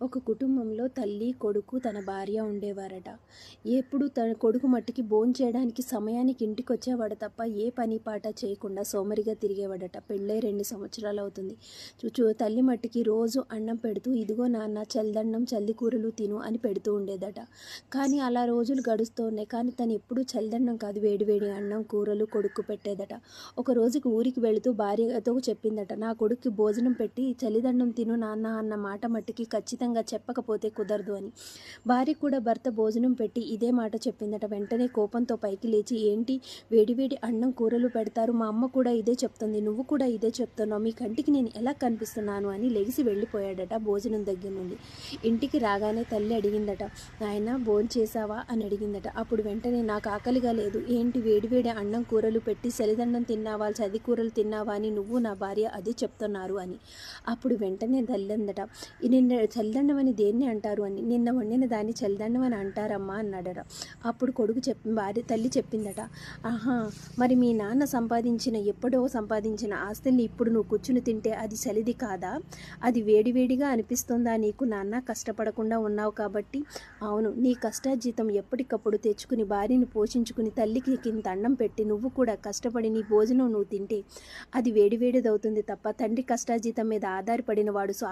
ఒక కుటుంబంలో తల్లి కొడుకు తన భార్య ఉండేవారట. ఎప్పుడు తన కొడుకు మట్టికి భోంచేయడానికి సమయానికి ఇంటికి వచ్చేవాడు తప్ప ఏ పని పాట చేయకుండా సోమరిగా తిరిగేవాడట. పెళ్ళై రెండు సంవత్సరాలు అవుతుంది. చూచు తల్లి మట్టికి రోజు అన్నం పెడుతూ ఇదిగో నాన్న చల్దన్నం చల్లి కూరలు తిను అని పెడుతూ ఉండేదట. కానీ అలా రోజులు గడుస్తూ ఉన్నాయి. కానీ తను ఎప్పుడు చల్దన్నం కాదు వేడివేడి అన్నం కూరలు కొడుకు పెట్టేదట. ఒక రోజుకి ఊరికి వెళుతూ భార్యతో చెప్పిందట నా కొడుక్కి భోజనం పెట్టి చలిదండం తిను నాన్న అన్న మాట మట్టికి ఖచ్చితంగా చెప్పకపోతే కుదరదు అని. భార్య కూడా భర్త భోజనం పెట్టి ఇదే మాట చెప్పిందట. వెంటనే కోపంతో పైకి లేచి ఏంటి? వేడివేడి అన్నం కూరలు పెడతారు. మా అమ్మ కూడా ఇదే చెప్తుంది. నువ్వు కూడా ఇదే చెప్తున్నావు. మీ కంటికి నేను ఎలా కనిపిస్తున్నాను? అని లెగిసి వెళ్ళిపోయాడట భోజనం దగ్గర నుండి. ఇంటికి రాగానే తల్లి అడిగిందట నాయన భోజనం చేసావా అని అడిగిందట. అప్పుడు వెంటనే నాకు ఆకలిగా లేదు. ఏంటి? వేడివేడి అన్నం కూరలు పెట్టి చలిదండం తిన్నావా? చది కూరలు తిన్నావా? అని నువ్వు నా భార్య అదే చెప్తున్నారు అని. అప్పుడు వెంటనే తల్లి అందట నిన్న చలిదండం అని దేన్ని అంటారు అని? నిన్న వండిన దాన్ని చలిదండం అని అంటారమ్మా అన్నాడట. అప్పుడు కొడుకు చెప్పి భార్య తల్లి చెప్పిందట. ఆహా మరి మీ నాన్న సంపాదించిన ఎప్పుడో సంపాదించిన ఆస్తుల్ని ఇప్పుడు నువ్వు కూర్చుని తింటే అది చలిది కాదా? అది వేడివేడిగా అనిపిస్తుందా నీకు? నాన్న కష్టపడకుండా ఉన్నావు కాబట్టి? అవును నీ కష్టాజీతం ఎప్పటికప్పుడు తెచ్చుకుని భార్యని పోషించుకుని తల్లికి కింద అన్నం పెట్టి నువ్వు కూడా కష్టపడి నీ భోజనం నువ్వు తింటే అది వేడివేడిదవుతుంది తప్ప తండ్రి కష్టాజీతం మీద ఆధారపడిన వాడు సో-